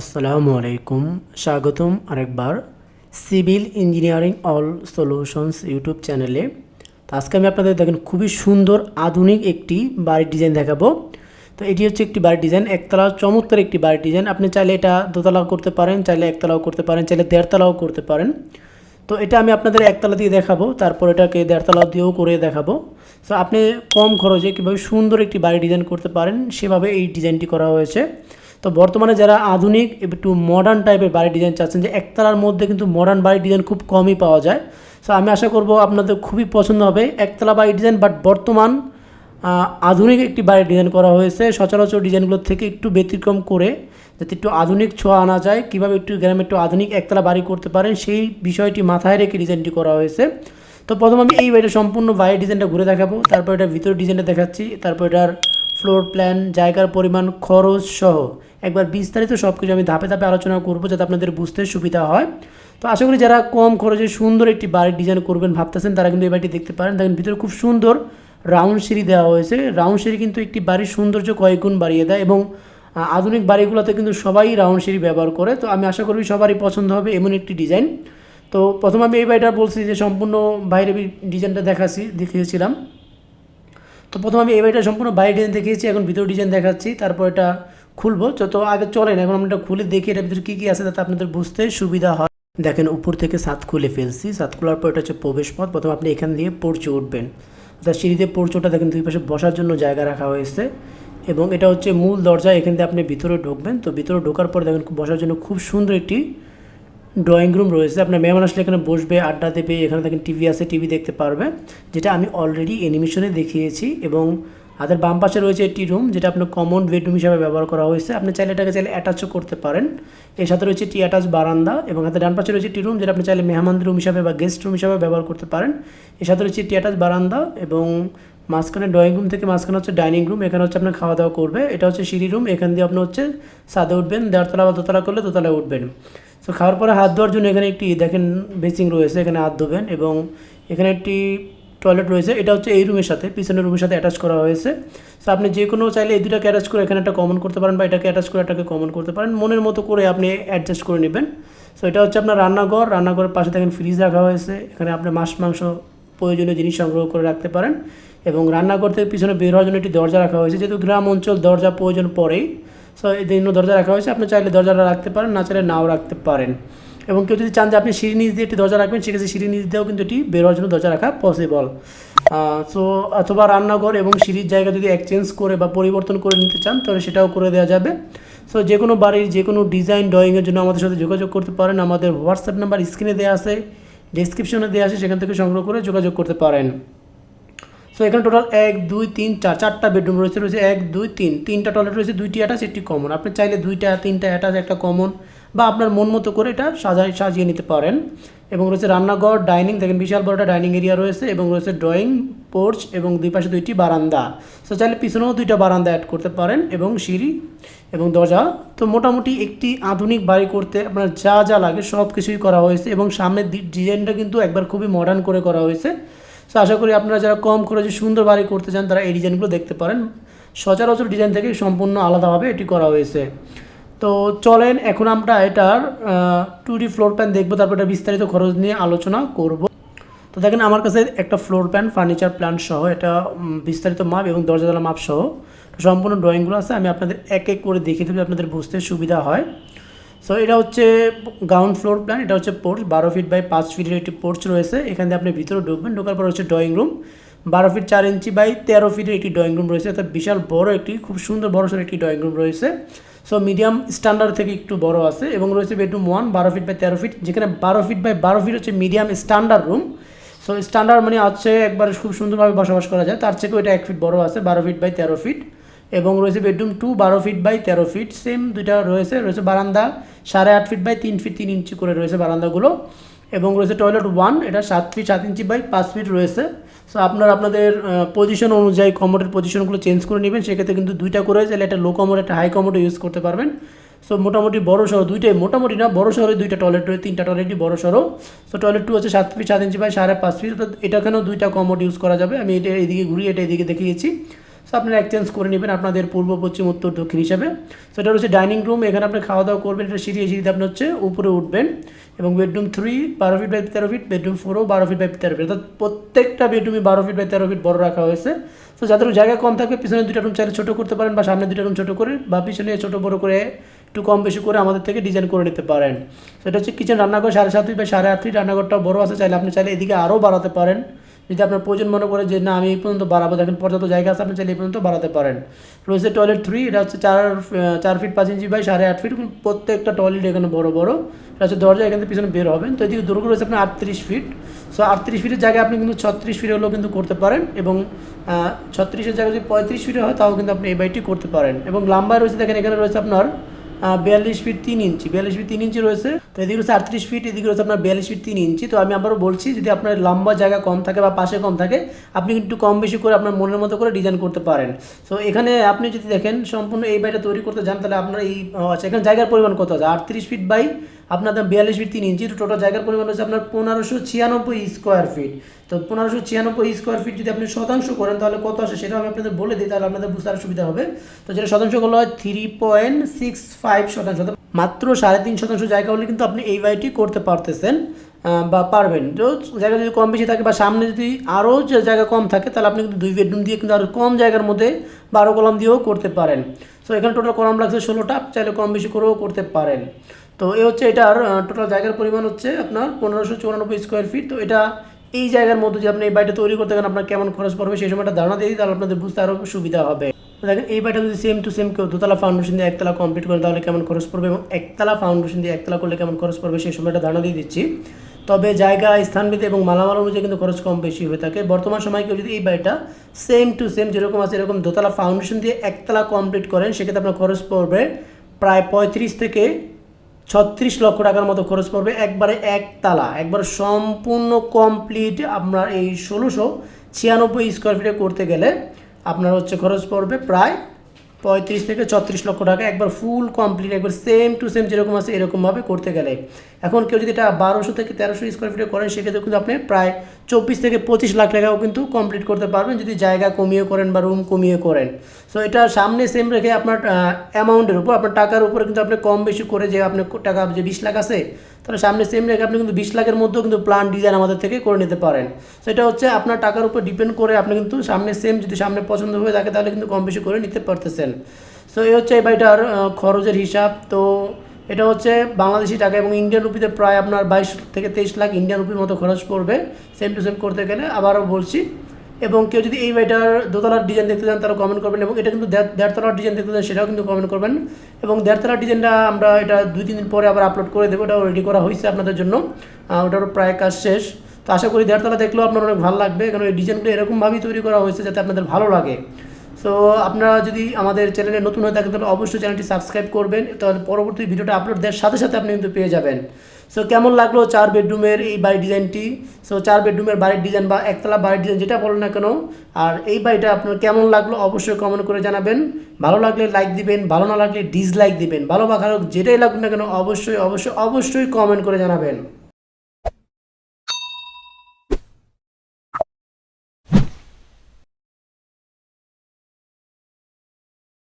আসসালামু আলাইকুম, স্বাগতম আরেকবার civil engineering all solutions YouTube চ্যানেলে। তো আজকে আমি আপনাদের দেখেন খুবই সুন্দর আধুনিক একটি বাড়ির ডিজাইন দেখাবো। তো এটি হচ্ছে একটি বাড়ির ডিজাইন, একতলা, চমৎকার একটি বাড়ির ডিজাইন। আপনি চাইলে এটা দোতলাও করতে পারেন, চাইলে একতলাও করতে পারেন, চাইলে দেড়তলাও করতে পারেন। তো এটা আমি আপনাদের একতলা দিয়ে দেখাবো, তারপর এটাকে দেড়তলা দিয়েও করে দেখাবো। তো আপনি কম খরচে কীভাবে সুন্দর একটি বাড়ি ডিজাইন করতে পারেন, সেভাবে এই ডিজাইনটি করা হয়েছে। তো বর্তমানে যারা আধুনিক, একটু মডার্ন টাইপের বাড়ি ডিজাইন চাচ্ছেন, যে একতলার মধ্যে কিন্তু মডার্ন বাড়ি ডিজাইন খুব কমই পাওয়া যায়। সো আমি আশা করব আপনাদের খুবই পছন্দ হবে একতলা বাড়ি ডিজাইন বাট বর্তমান আধুনিক একটি বাড়ির ডিজাইন করা হয়েছে। সচরাচর ডিজাইনগুলোর থেকে একটু ব্যতিক্রম করে যাতে একটু আধুনিক ছোঁয়া আনা যায়, কীভাবে একটু গ্রামে একটু আধুনিক একতলা বাড়ি করতে পারেন, সেই বিষয়টি মাথায় রেখে ডিজাইনটি করা হয়েছে। তো প্রথম আমি এই বাড়িটা সম্পূর্ণ বাড়ির ডিজাইনটা ঘুরে দেখাবো, তারপর এটা ভিতরের ডিজাইনটা দেখাচ্ছি, তারপর এটার ফ্লোর প্ল্যান জায়গার পরিমাণ, খরচ সহ। একবার বিস্তারিত সব কিছু আমি ধাপে ধাপে আলোচনা করব যাতে আপনাদের বুঝতে সুবিধা হয়। তো আশা করি যারা কম খরচে সুন্দর একটি বাড়ির ডিজাইন করবেন ভাবতেছেন, তারা কিন্তু এই বাড়িটি দেখতে পারেন। দেখেন, ভিতরে খুব সুন্দর রাউন্ড সিঁড়ি দেওয়া হয়েছে। রাউন্ড সিঁড়ি কিন্তু একটি বাড়ির সৌন্দর্য কয়েক গুণ বাড়িয়ে দেয় এবং আধুনিক বাড়িগুলোতে কিন্তু সবাই রাউন্ড সিঁড়ি ব্যবহার করে। তো আমি আশা করি সবারই পছন্দ হবে এমন একটি ডিজাইন তো প্রথম আমি এই বাড়িটা বলছি যে সম্পূর্ণ বাইরে ডিজাইনটা দেখাচ্ছি দেখিয়েছিলাম। তো প্রথম আমি এই বাড়িটা সম্পূর্ণ বাইরে ডিজাইন দেখিয়েছি, এখন ভিতর ডিজাইন দেখাচ্ছি, তারপর এটা খুলবো। তো আগে চলেন এখন আমরা খুলে দেখি এটার ভিতরে কী কী আছে যাতে আপনাদের বুঝতে সুবিধা হয়। দেখেন, উপর থেকে সাত খুলে ফেলছি। সাত খোলার পর এটা হচ্ছে প্রবেশ পথ প্রথম আপনি এখান দিয়ে পড়চে উঠবেন। অর্থাৎ সিঁড়িতে পড়চোটা দেখেন দুই পাশে বসার জন্য জায়গা রাখা হয়েছে। এবং এটা হচ্ছে মূল দরজা। এখান দিয়ে আপনি ভিতরে ঢুকবেন। তো ভিতরে ঢোকার পর দেখেন বসার জন্য খুব সুন্দর একটি ড্রয়িং রুম রয়েছে। আপনার মেহমান আসলে এখানে বসবে, আড্ডা দেবে, এখানে দেখেন টিভি আছে, টিভি দেখতে পারবে, যেটা আমি অলরেডি অ্যানিমেশনে দেখিয়েছি এবং হাতের বাম পাশে রয়েছে একটি রুম যেটা আপনার কমন বেডরুম হিসাবে ব্যবহার করা হয়েছে। আপনি চাইলে এটাকে চাইলে অ্যাটাচও করতে পারেন। এর সাথে রয়েছে একটি অ্যাটাচ বারান্দা এবং হাতের ডান পাশে রয়েছে একটি রুম যেটা আপনি চাইলে মেহমানদের রুম হিসাবে বা গেস্ট রুম হিসাবে ব্যবহার করতে পারেন। এর সাথে রয়েছে একটি অ্যাটাচ বারান্দা এবং মাঝখানে ড্রয়িং রুম থেকে মাঝখানে হচ্ছে ডাইনিং রুম এখানে হচ্ছে আপনার খাওয়া দাওয়া করবে। এটা হচ্ছে সিঁড়ি রুম এখান দিয়ে আপনি হচ্ছে ছাদে উঠবেন দেড়তলা বা দোতলা করলে দোতলায় উঠবেন। তো খাওয়ার পরে হাত ধোয়ার জন্য এখানে একটি, দেখেন, বেসিং রয়েছে, এখানে হাত ধোবেন এবং এখানে একটি টয়লেট রয়েছে। এটা হচ্ছে এই রুমের সাথে, পিছনের রুমের সাথে অ্যাটাচ করা হয়েছে। সো আপনি যে কোনো চাইলে এই দুটাকে অ্যাটাচ করে এখানে একটা কমন করতে পারেন বা এটাকে অ্যাটাচ করে এটাকে কমন করতে পারেন। মনের মতো করে আপনি অ্যাডজাস্ট করে নেবেন। সো এটা হচ্ছে আপনার রান্নাঘর। রান্নাঘরের পাশে দেখেন ফ্রিজ রাখা হয়েছে। এখানে আপনি মাছ, মাংস, প্রয়োজনীয় জিনিস সংগ্রহ করে রাখতে পারেন। এবং রান্নাঘর থেকে পিছনে বের হওয়ার জন্য একটি দরজা রাখা হয়েছে। যেহেতু গ্রাম অঞ্চল, দরজা প্রয়োজন পড়েই। সো এই জন্য দরজা রাখা হয়েছে। আপনি চাইলে দরজাটা রাখতে পারেন, না চাইলে নাও রাখতে পারেন। এবং কেউ যদি চান যে আপনি সিঁড়ি নিচ দিয়ে একটি দরজা রাখবেন, সেক্ষেত্রে সিঁড়ি নিচ দিয়েও কিন্তু এটি বের হওয়ার জন্য দরজা রাখা পসিবল সো অথবা রান্নাঘর এবং সিঁড়ির জায়গা যদি এক্সচেঞ্জ করে বা পরিবর্তন করে নিতে চান, তাহলে সেটাও করে দেওয়া যাবে। সো যে কোনো বাড়ির যে কোনো ডিজাইন ড্রয়িংয়ের জন্য আমাদের সাথে যোগাযোগ করতে পারেন। আমাদের হোয়াটসঅ্যাপ নাম্বার স্ক্রিনে দেওয়া আছে ডিসক্রিপশনে দেওয়া আছে, সেখান থেকে সংগ্রহ করে যোগাযোগ করতে পারেন। সো এখানে টোটাল এক, দুই, তিন, চার, চারটা বেডরুম রয়েছে রয়েছে এক, দুই, তিন। তিনটা টয়লেট রয়েছে, দুইটি অ্যাটাচ একটি কমন আপনি চাইলে দুইটা, তিনটা অ্যাটাচ একটা কমন বা আপনার মন মতো করে এটা সাজাই, সাজিয়ে নিতে পারেন। এবং রয়েছে রান্নাঘর ডাইনিং দেখেন বিশাল বড় একটা ডাইনিং এরিয়া রয়েছে এবং রয়েছে ড্রয়িং পোর্চ এবং দুই পাশে দুইটি বারান্দা। সো চাইলে পিছনেও দুইটা বারান্দা অ্যাড করতে পারেন এবং সিঁড়ি এবং দরজা। তো, মোটামুটি একটি আধুনিক বাড়ি করতে আপনার যা যা লাগে সব কিছুই করা হয়েছে এবং সামনের ডিজাইনটা কিন্তু একবার খুবই মডার্ন করে করা হয়েছে। সো আশা করি আপনারা যারা কম খরচে সুন্দর বাড়ি করতে চান, তারা এই ডিজাইনগুলো দেখতে পারেন। সচরাচর ডিজাইন থেকে সম্পূর্ণ আলাদাভাবে এটি করা হয়েছে। তো চলেন, এখন আমরা এটার টু ডি ফ্লোর প্ল্যান দেখব, তারপর এটা বিস্তারিত খরচ নিয়ে আলোচনা করব। তো দেখেন, আমার কাছে একটা ফ্লোর প্ল্যান ফার্নিচার প্ল্যান সহ, এটা বিস্তারিত মাপ এবং দরজা জানলা মাপ সহ, সম্পূর্ণ ড্রয়িংগুলো আছে। আমি আপনাদের এক এক করে দেখিয়ে দেবো আপনাদের বুঝতে সুবিধা হয়। সো এটা হচ্ছে গ্রাউন্ড ফ্লোর প্ল্যান এটা হচ্ছে পোর্চ বারো ফিট বাই পাঁচ ফিটের একটি পোর্চ রয়েছে। এখান আপনি ভিতরে ঢুকবেন, ঢোকার পর হচ্ছে ড্রয়িং রুম বারো ফিট চার ইঞ্চি বাই তেরো ফিটের একটি ড্রয়িং রুম রয়েছে, অর্থাৎ বিশাল বড় একটি, খুব সুন্দর বড় সড়ো একটি ড্রয়িং রুম রয়েছে। সো মিডিয়াম স্ট্যান্ডার্ড থেকে একটু বড় আছে এবং রয়েছে বেডরুম ওয়ান বারো ফিট বাই তেরো ফিট যেখানে বারো ফিট বাই বারো ফিট হচ্ছে medium standard room so standard মানে হচ্ছে একবার খুব সুন্দরভাবে বসবাস করা যায়, তার থেকেও এটা এক ফিট বড় আছে, বারো ফিট বাই তেরো ফিট এবং রয়েছে বেডরুম টু বারো ফিট বাই তেরো ফিট সেম দুইটা রয়েছে রয়েছে বারান্দা, সাড়ে আট ফিট বাই তিন ফিট তিন ইঞ্চি করে রয়েছে বারান্দাগুলো। এবং রয়েছে টয়লেট ওয়ান এটা সাত ফিট সাত ইঞ্চি বাই পাঁচ ফিট রয়েছে। সো আপনার আপনাদের পজিশন অনুযায়ী কমোডের পজিশনগুলো চেঞ্জ করে নেবেন। সেক্ষেত্রে কিন্তু দুইটা করে চাইলে একটা লো কমোড একটা হাই কমোডও ইউজ করতে পারবেন। সো মোটামুটি বড় সড়ো দুইটাই, মোটামুটি না, বড় শহরে দুইটা টয়লেট রয়েছে, তিনটা টয়লেটই বড় সড়ো। সো টয়লেট টু হচ্ছে সাত ফিট সাত ইঞ্চি বাই সাড়ে পাঁচ ফিট তো এটাখানেও দুইটা কমোড ইউজ করা যাবে। আমি এটা এদিকে ঘুরিয়ে, এটা এদিকে দেখিয়েছি। সো আপনারা এক্সচেঞ্জ করে নেবেন আপনাদের পূর্ব, পশ্চিম, উত্তর, দক্ষিণ হিসাবে। সো এটা হচ্ছে ডাইনিং রুম এখানে আপনি খাওয়া দাওয়া করবেন, এটা সিঁড়ি সিঁড়িতে আপনি হচ্ছে উপরে উঠবেন। এবং বেডরুম থ্রি বারো ফিট বাই তেরো ফিট বেডরুম ফোরও বারো ফিট বাই তেরো ফিট অর্থাৎ প্রত্যেকটা বেডরুমই বারো ফিট বাই তেরো ফিট বড় রাখা হয়েছে। তো যাদের জায়গা কম থাকবে পিছনে দুটো রুম চাইলে ছোটো করতে পারেন বা সামনে দুটো রুম ছোটো করে বা পিছনে ছোটো, বড়ো করে একটু কম বেশি করে আমাদের থেকে ডিজাইন করে নিতে পারেন। সেটা হচ্ছে কিচেন রান্নাঘর সাড়ে সাত ফিট বা সাড়ে আট ফিট রান্নাঘরটা বড় আছে, চাইলে আপনি চাইলে এদিকে আরও বাড়াতে পারেন। যদি আপনার প্রয়োজন মনে করে যে, না, আমি এই পর্যন্ত বাড়াবো, দেখেন পর্যাপ্ত জায়গা আছে, আপনি চাইলে এই পর্যন্ত বাড়াতে পারেন। রয়েছে টয়লেট থ্রি এটা হচ্ছে চার চার ফিট পাঁচ ইঞ্চি বাই সাড়ে আট ফিট প্রত্যেকটা টয়লেট এখানে বড় বড়। এটা হচ্ছে দরজা, এখান থেকে পিছনে বের হবেন। তো এদিকে দৈর্ঘ্য রয়েছে আপনার আটত্রিশ ফিট সো আটত্রিশ ফিটের জায়গায় আপনি কিন্তু ছত্রিশ ফিট হলেও কিন্তু করতে পারেন এবং ছত্রিশের জায়গায় যদি পঁয়ত্রিশ ফিটে হয়, তাও কিন্তু আপনি এই বাইটি করতে পারেন। এবং লম্বায় রয়েছে, দেখেন এখানে রয়েছে আপনার বিয়াল্লিশ ফিট তিন ইঞ্চি। বিয়াল্লিশ ফিট তিন ইঞ্চি রয়েছে। তো এদিকে রয়েছে আটত্রিশ ফিট এদিকে রয়েছে আপনার বিয়াল্লিশ ফিট তিন ইঞ্চি। তো আমি আবারও বলছি, যদি আপনার লম্বা জায়গা কম থাকে বা পাশে কম থাকে, আপনি কিন্তু কম বেশি করে আপনার মনের মতো করে ডিজাইন করতে পারেন। সো এখানে আপনি যদি দেখেন, সম্পূর্ণ এই বাড়িটা তৈরি করতে যান, তাহলে আপনার এই আচ্ছা এখানে জায়গার পরিমাণ কত আছে? আটত্রিশ ফিট বাই আপনার বিয়াল্লিশ ফিট তিন ইঞ্চি টোটাল জায়গার পরিমাণ হচ্ছে আপনার পনেরোশো ছিয়ানব্বই স্কোয়ার ফিট তো পনেরোশো ছিয়ানব্বই স্কোয়ার ফিট যদি আপনি শতাংশ করেন, তাহলে কত আসে সেটা আমি আপনাদের বলে দিই, তাহলে আপনাদের বুঝতে আরও সুবিধা হবে। তো যেটা শতাংশ করলে হয় থ্রি পয়েন্ট সিক্স ফাইভ শতাংশ মাত্র সাড়ে তিন শতাংশ জায়গা হলে কিন্তু আপনি এই বাড়িটি করতে পারতেছেন বা পারবেন। তো জায়গা যদি কম বেশি থাকে বা সামনে যদি আরও জায়গা কম থাকে, তাহলে আপনি কিন্তু দুই বেডরুম দিয়ে কিন্তু আরও কম জায়গার মধ্যে বারো কলম দিয়েও করতে পারেন। সো এখানে টোটাল কলম লাগছে ষোলোটা, চাইলে কম বেশি করেও করতে পারেন। তো এ হচ্ছে এটার টোটাল জায়গার পরিমাণ হচ্ছে আপনার পনেরোশো চুরানব্বই স্কোয়ার ফিট তো এটা এই জায়গার মধ্যে যে আপনি এই বাড়িটা তৈরি করতে গেলে আপনার কেমন খরচ পড়বে সেই সময়টা ধারণা দিয়ে তাহলে আপনাদের বুঝতে আরও সুবিধা হবে। দেখেন, এই বাড়িটা যদি সেম টু সেম কেউ দোতলা ফাউন্ডেশন দিয়ে একতলা কমপ্লিট করেন তাহলে কেমন খরচ পড়বে এবং একতলা ফাউন্ডেশন দিয়ে একতলা করলে কেমন খরচ পড়বে সেই সময়টা ধারণা দিয়ে দিচ্ছি। তবে জায়গা, স্থানভেদে এবং মালামাল অনুযায়ী কিন্তু খরচ কম বেশি হয়ে থাকে। বর্তমান সময় কেউ যদি এই বাড়িটা সেম টু সেম যেরকম আছে, এরকম দোতলা ফাউন্ডেশন দিয়ে একতলা কমপ্লিট করেন, সেক্ষেত্রে আপনার খরচ পড়বে প্রায় পঁয়ত্রিশ থেকে ছত্রিশ লক্ষ টাকার মতো খরচ পড়বে একবারে একতলা একবার সম্পূর্ণ কমপ্লিট আপনার এই ষোলোশো ছিয়ানব্বই স্কোয়ার ফিটে করতে গেলে আপনার হচ্ছে খরচ পড়বে প্রায় পঁয়ত্রিশ থেকে ছত্রিশ লক্ষ টাকা। একবার ফুল কমপ্লিট একবার সেম টু সেম যেরকম আছে এরকমভাবে করতে গেলে। এখন কেউ যদি এটা বারোশো থেকে তেরোশো স্কোয়ার ফিটে করেন সেক্ষেত্রে কিন্তু আপনি প্রায় চব্বিশ থেকে পঁচিশ লাখ টাকাও কিন্তু কমপ্লিট করতে পারবেন যদি জায়গা কমিয়ে করেন বা রুম কমিয়ে করেন। সো এটা সামনে সেম রেখে আপনার অ্যামাউন্টের উপর, আপনার টাকার উপরে কিন্তু আপনি কম বেশি করে যে আপনার টাকা যে বিশ লাখ আছে, তাহলে সামনে সেম রেখে আপনি কিন্তু বিশ লাখের মধ্যেও কিন্তু প্ল্যান ডিজাইন আমাদের থেকে করে নিতে পারেন। সেটা হচ্ছে আপনার টাকার উপর ডিপেন্ড করে আপনি কিন্তু সামনে সেম যদি সামনে পছন্দ হয়ে থাকে, তাহলে কিন্তু কম বেশি করে নিতে পারতেছেন। সো এই হচ্ছে এই বাড়িটার খরচের হিসাব। তো এটা হচ্ছে বাংলাদেশি টাকা এবং ইন্ডিয়ান রুপিতে প্রায় আপনার বাইশ থেকে তেইশ লাখ ইন্ডিয়ান রুপির মতো খরচ পড়বে সেম টু সেম করতে গেলে। আবারও বলছি, এবং কেউ যদি এই বাড়িটার দোতলার ডিজাইন দেখতে চান, তারা কমেন্ট করবেন, এবং এটা কিন্তু দেড়, দেড়তলার ডিজাইন দেখতে চান, সেটাও কিন্তু কমেন্ট করবেন। এবং দেড়তলার ডিজাইনটা আমরা এটা দুই, তিন দিন পরে আবার আপলোড করে দেবো ওটাও রেডি করা হয়েছে আপনাদের জন্য। ওটারও প্রায় কাজ শেষ। তো আশা করি দেড়তলা দেখলেও আপনার অনেক ভালো লাগবে কারণ এই ডিজাইনগুলো এরকমভাবেই তৈরি করা হয়েছে, যাতে আপনাদের ভালো লাগে। সো আপনারা যদি আমাদের চ্যানেলে নতুন হয়ে থাকেন, তাহলে অবশ্যই চ্যানেলটি সাবস্ক্রাইব করবেন, তাহলে পরবর্তী ভিডিওটা আপলোড দেওয়ার সাথে সাথে আপনি কিন্তু পেয়ে যাবেন। সো কেমন লাগল চার বেডরুমের এই বাড়ির ডিজাইনটি সো চার বেডরুমের বাড়ির ডিজাইন বা একতলা বাড়ির ডিজাইন যেটা বলেন না কেন, আর এই বাড়িটা আপনার কেমন লাগল অবশ্যই কমেন্ট করে জানাবেন। ভালো লাগলে লাইক দিবেন, ভালো না লাগলে ডিসলাইক দিবেন, ভালো বা খারাপ যেটাই লাগুক না কেন, অবশ্যই অবশ্যই অবশ্যই কমেন্ট করে জানাবেন।